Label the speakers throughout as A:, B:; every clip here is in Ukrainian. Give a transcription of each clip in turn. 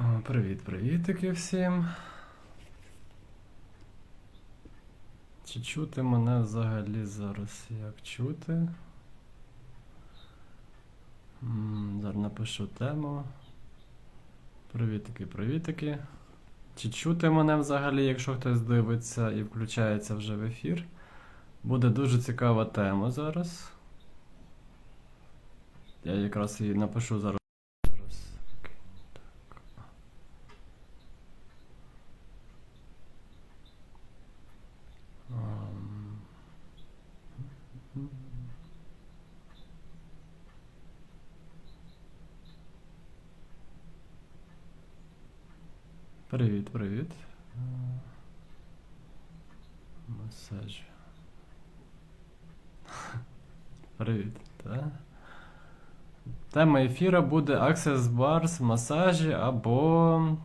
A: О, Привіт, привітики всім. Чи чути мене взагалі зараз? Як чути? Зараз напишу тему. Привітики, привітики. Чи чути мене взагалі, якщо хтось дивиться і включається вже в ефір? Буде дуже цікава тема зараз. Я якраз її напишу. Зараз. Привіт, привіт. Е, Масаж. Привіт, так. Тема ефіра буде Access Bars, масажі або.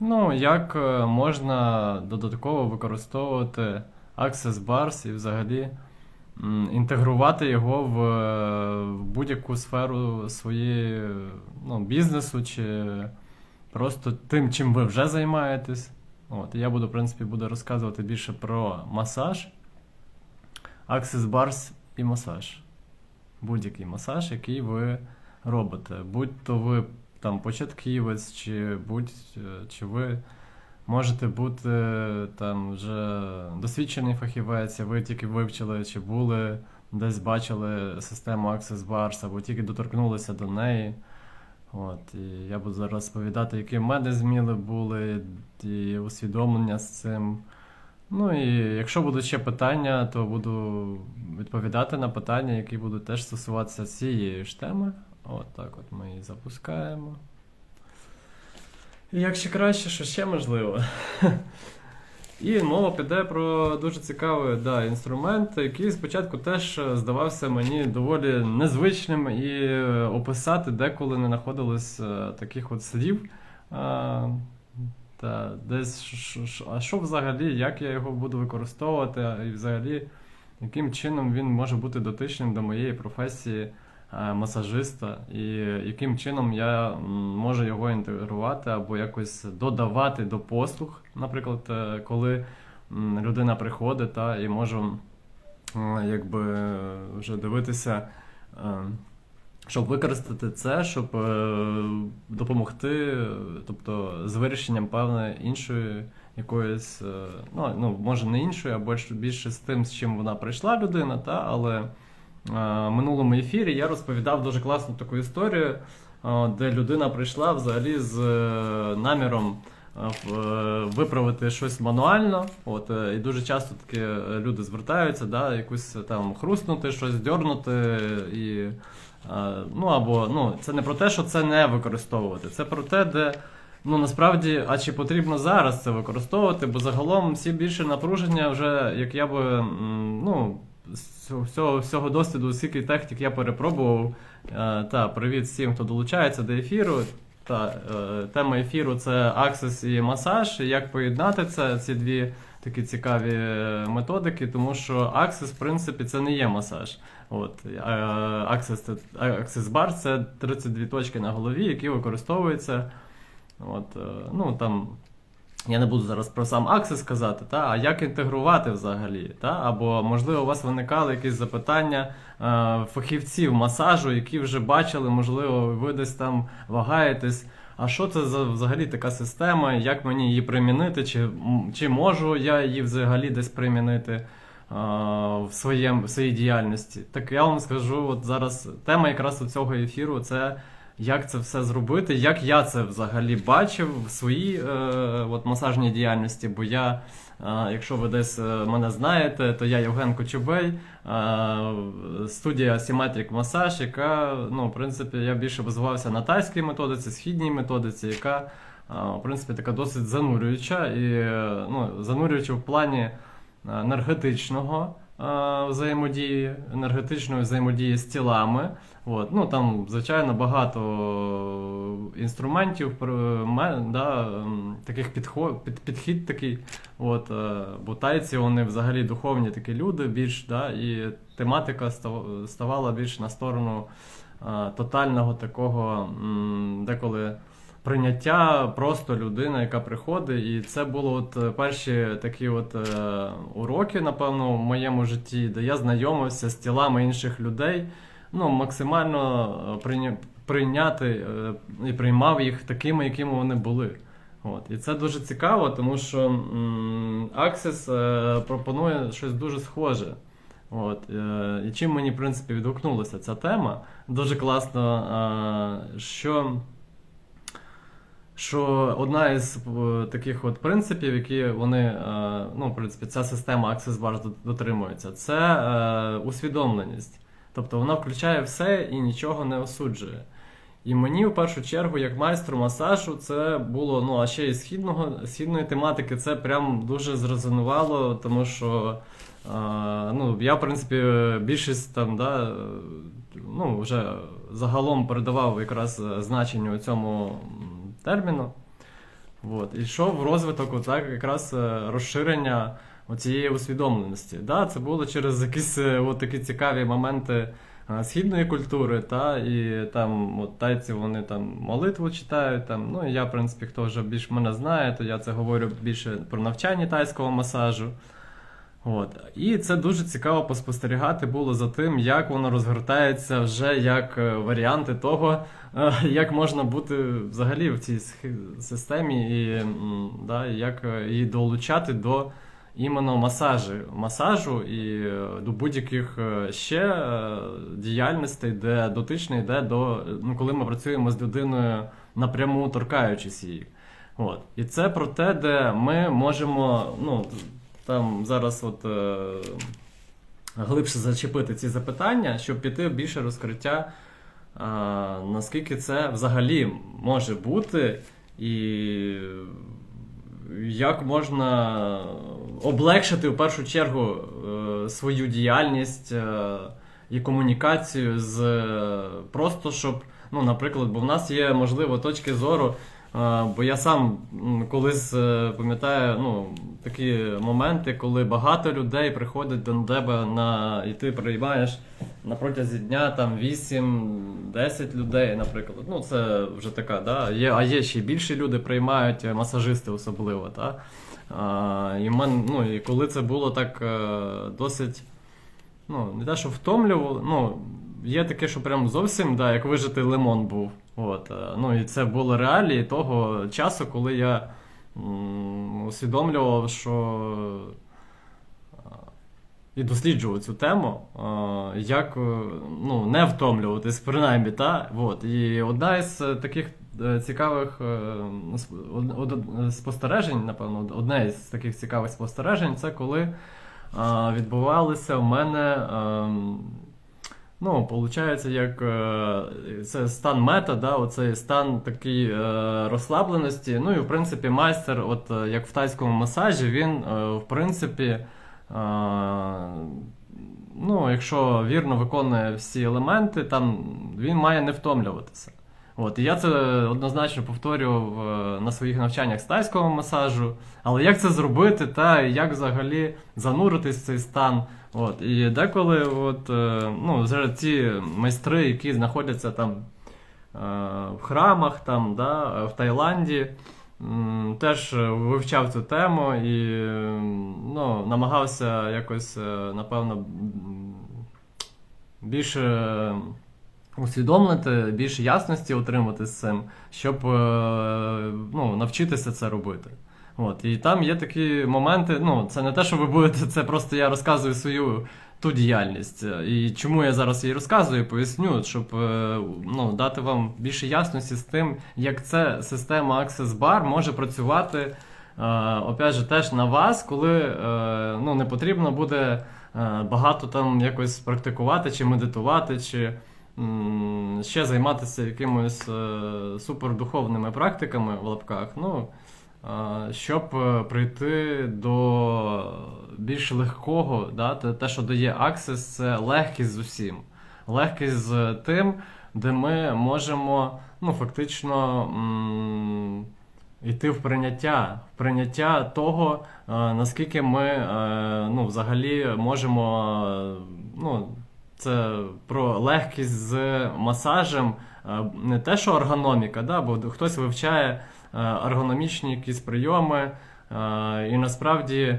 A: Ну, як е, можна додатково використовувати Access Bars і взагалі інтегрувати його в, е, в будь-яку сферу своєї ну, бізнесу чи просто тим, чим ви вже займаєтесь. От, я буду, в принципі, буду розказувати більше про масаж, Access Bars і масаж. Будь-який масаж, який ви робите. Будь то ви там початківець, чи будь е, чи ви можете бути там вже досвідчений фахівець, ви тільки вивчили, чи були десь бачили систему Access Bars, або тільки доторкнулися до неї. От, і я буду зараз розповідати, які в мене зміни були, і усвідомлення з цим. Ну і якщо будуть ще питання, то буду відповідати на питання, які будуть теж стосуватися цієї ж теми. От так от ми її запускаємо. І як ще краще, що ще можливо. І мова піде про дуже цікавий да, інструмент, який спочатку теж е, здавався мені доволі незвичним і е, описати деколи не знаходилось е, таких от слів. А, та, десь, а що взагалі, як я його буду використовувати, і взагалі, яким чином він може бути дотичним до моєї професії масажиста, і яким чином я можу його інтегрувати або якось додавати до послуг, наприклад, е, коли людина приходить та, і можу е, якби вже дивитися. е, щоб використати це, щоб е, допомогти, е, тобто з вирішенням певної іншої якоїсь, е, ну, ну може не іншої, а більше, з тим, з чим вона прийшла людина, та, але е, минулому ефірі я розповідав дуже класну таку історію, е, де людина прийшла взагалі з е, наміром е, е, виправити щось мануально. От, е, і дуже часто такі е, люди звертаються, да, якусь там хрустнути, щось дьорнути і. Ну або ну, це не про те, що це не використовувати. Це про те, де ну насправді, а чи потрібно зараз це використовувати, бо загалом всі більше напруження вже, як я би ну, з всього, всього досвіду, скільки технік я перепробував. Е, Та, привіт всім, хто долучається до ефіру. Та, е, тема ефіру це аксес і масаж. Як поєднати це, ці дві такі цікаві методики, тому що аксес, в принципі, це не є масаж. От, е, Access, це- це 32 точки на голові, які використовуються. От, ну, там, я не буду зараз про сам Access казати, та, а як інтегрувати взагалі. Та? Або, можливо, у вас виникали якісь запитання е, фахівців масажу, які вже бачили, можливо, ви десь там вагаєтесь. А що це за взагалі така система? Як мені її примінити? Чи, чи можу я її взагалі десь примінити? а, в, своєм, в своїй діяльності. Так я вам скажу, от зараз тема якраз у цього ефіру це як це все зробити, як я це взагалі бачив в своїй е, от, масажній діяльності. Бо я, е, якщо ви десь е, мене знаєте, то я Євген Кочубей, е, студія Symmetric Massage, яка, ну, в принципі, я більше базувався на тайській методиці, східній методиці, яка, в принципі, така досить занурююча і ну, занурююча в плані енергетичного взаємодії, енергетичної взаємодії з тілами. От. Ну, там, звичайно, багато інструментів, да, таких підход, під, підхід такий. От, е, бо тайці вони взагалі духовні такі люди більш, да, і тематика ставала більш на сторону е, тотального такого деколи прийняття просто людини, яка приходить. І це було от перші такі от е, уроки, напевно, в моєму житті, де я знайомився з тілами інших людей. Ну, максимально е, прийняти е, і приймав їх такими, якими вони були. От. І це дуже цікаво, тому що Access е, пропонує щось дуже схоже. От, і чим мені, в принципі, відгукнулася ця тема. Дуже класно, що, що одна із таких от принципів, які вони, ну, в принципі, ця система Access Bars дотримується, це усвідомленість. Тобто вона включає все і нічого не осуджує. І мені в першу чергу, як майстру масажу, це було, ну, а ще й східного, східної тематики, це прям дуже зрезонувало, тому що а, ну, я, в принципі, більшість там, да, ну, вже загалом передавав якраз значенню цьому терміну. От. І йшов розвиток отак, якраз е, розширення цієї усвідомленості. Да, це було через якісь е, от такі цікаві моменти е, східної культури, та, і там от, тайці вони там молитву читають. Там, ну, і я, в принципі, хто вже більш мене знає, то я це говорю більше про навчання тайського масажу. От. І це дуже цікаво поспостерігати було за тим, як воно розгортається вже як е, варіанти того, як можна бути взагалі в цій системі, і да, як її долучати до іменно масажу, масажу і до будь-яких е, ще е, діяльностей, де дотичний йде до ну, коли ми працюємо з людиною напряму торкаючись її. От. І це про те, де ми можемо, ну, там зараз от е, глибше зачепити ці запитання, щоб піти в більше розкриття, е, наскільки це взагалі може бути, і як можна облегшити в першу чергу е, свою діяльність е, і комунікацію з е, просто щоб, ну, наприклад, бо в нас є можливо точки зору. Бо я сам колись е, пам'ятаю ну, такі моменти, коли багато людей приходять до тебе на і ти приймаєш на протязі дня там 8-10 людей, наприклад. Ну, це вже така, да? є, а є ще й більші люди приймають, е, масажисти особливо. Та? А, і, мен, ну, і коли це було так е, досить, ну, не те, що втомлювало, ну, є таке, що прям зовсім, да, як вижитий лимон був. От, е, ну, і це було реалії того часу, коли я м, усвідомлював, що е, і досліджував цю тему, е, як ну, не втомлюватись, принаймні, та? От. І одна із таких цікавих спостережень, напевно, одне із таких цікавих спостережень, це коли відбувалися в мене. Ну, виходить, як е, це стан мета, да, оцей стан такий е, розслабленості. Ну і в принципі майстер, от е, як в тайському масажі, він в принципі, ну, якщо вірно виконує всі елементи, там він має не втомлюватися. От, і я це однозначно повторював е, на своїх навчаннях з тайського масажу. Але як це зробити, та як взагалі зануритись в цей стан? От, і деколи, от, е, ну, ці майстри, які знаходяться там е, в храмах, там, да, в Таїланді, теж вивчав цю тему і ну, намагався якось, напевно, більше усвідомити, більше ясності отримати з цим, щоб е, ну, навчитися це робити. От, і там є такі моменти, ну, це не те, що ви будете, це просто я розказую свою ту діяльність. І чому я зараз її розказую, поясню, щоб е, ну, дати вам більше ясності з тим, як ця система Access Bar може працювати, е, опять же, теж на вас, коли ну, не потрібно буде багато там якось практикувати, чи медитувати, чи ще займатися якимось е, супердуховними практиками в лапках. Ну, щоб е, прийти до більш легкого, да, те, що дає Access, це легкість з усім. Легкість з тим, де ми можемо ну, фактично м, йти в прийняття, в прийняття того, е, наскільки ми е, ну, взагалі можемо е, ну, це про легкість з масажем, е, не те, що ергономіка, да, бо хтось вивчає е, ергономічні якісь прийоми, е, і насправді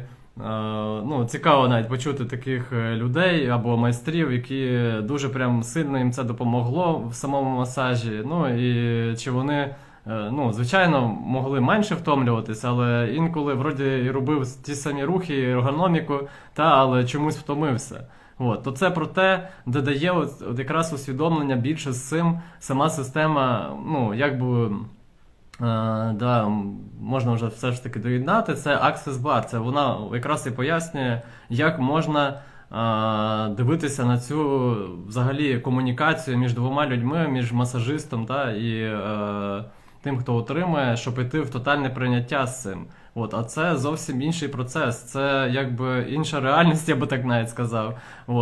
A: ну, цікаво навіть почути таких людей або майстрів, які дуже прям сильно їм це допомогло в самому масажі. Ну і чи вони. Ну, звичайно, могли менше втомлюватися, але інколи вроді і робив ті самі рухи, і ергономіку, та, але чомусь втомився. От, то це про те, де дає от, от якраз усвідомлення більше з цим сама система, ну, як би. Е, да, можна вже все ж таки доєднати. Це Access Bar. Це вона якраз і пояснює, як можна е, дивитися на цю взагалі комунікацію між двома людьми, між масажистом та, і е, тим, хто отримує, щоб йти в тотальне прийняття з цим. От, а це зовсім інший процес. Це якби інша реальність, я би так навіть сказав. От.